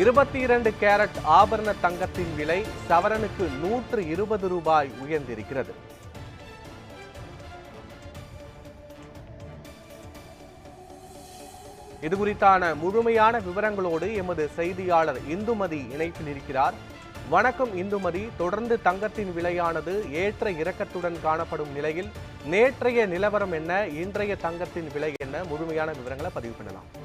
இருபத்தி இரண்டு கேரட் ஆபரண தங்கத்தின் விலை சவரனுக்கு நூற்று இருபது ரூபாய் உயர்ந்திருக்கிறது. இது குறித்தான முழுமையான விவரங்களோடு எமது செய்தியாளர் இந்துமதி இணைப்பில் இருக்கிறார். வணக்கம் இந்துமதி. தொடர்ந்து தங்கத்தின் விலையானது ஏற்ற இறக்கத்துடன் காணப்படும் நிலையில் நேற்றைய நிலவரம் என்ன? இன்றைய தங்கத்தின் விலை என்ன? முழுமையான விவரங்களை பதிவு பண்ணலாம்.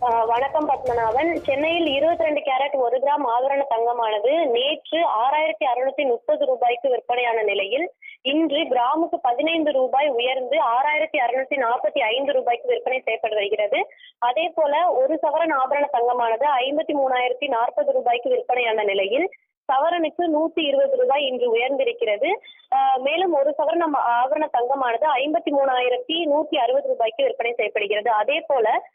வணக்கம் பத்மநாபன். சென்னையில் இருபத்தி ரெண்டு கேரட் ஒரு கிராம் ஆபரண தங்கமானது நேற்று ஆறாயிரத்தி அறுநூத்தி முப்பது ரூபாய்க்கு விற்பனையான நிலையில் இன்று கிராமுக்கு பதினைந்து ரூபாய் உயர்ந்து ஆறாயிரத்தி அறுநூத்தி நாற்பத்தி ஐந்து ரூபாய்க்கு விற்பனை செய்யப்பட்டு வருகிறது. அதே போல ஒரு சவரன் ஆபரண தங்கமானது ஐம்பத்தி மூணாயிரத்தி நாற்பது ரூபாய்க்கு விற்பனையான நிலையில் சவரனுக்கு நூத்தி இருபது ரூபாய் இன்று உயர்ந்திருக்கிறது. ஆஹ் மேலும் ஒரு சவரன் ஆபரண தங்கமானது ஐம்பத்தி மூணாயிரத்தி நூத்தி அறுபது ரூபாய்க்கு விற்பனை செய்யப்படுகிறது. அதே போல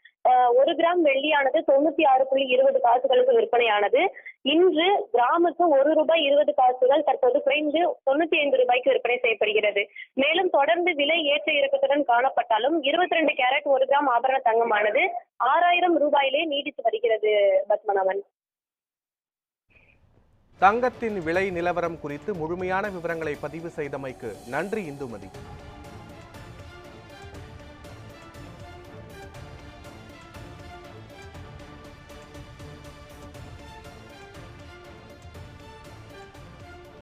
ஒரு கிராம் வெள்ளியானது தொண்ணூத்தி ஆறு புள்ளி இருபது காசுகளுக்கு விற்பனையானது. இன்று கிராமுக்கு ஒரு ரூபாய் இருபது காசுகள் தற்போது குறைந்து தொண்ணூத்தி ஐந்து ரூபாய்க்கு விற்பனை செய்யப்படுகிறது. மேலும் தொடர்ந்து விலை ஏற்ற இறக்கத்துடன் காணப்பட்டாலும் இருபத்தி ரெண்டு கேரட் ஒரு கிராம் ஆபரண தங்கமானது ஆறாயிரம் ரூபாயிலே நீடித்து வருகிறது பத்மநாபன். தங்கத்தின் விலை நிலவரம் குறித்து முழுமையான விவரங்களை பதிவு செய்தமைக்கு நன்றி இந்துமதி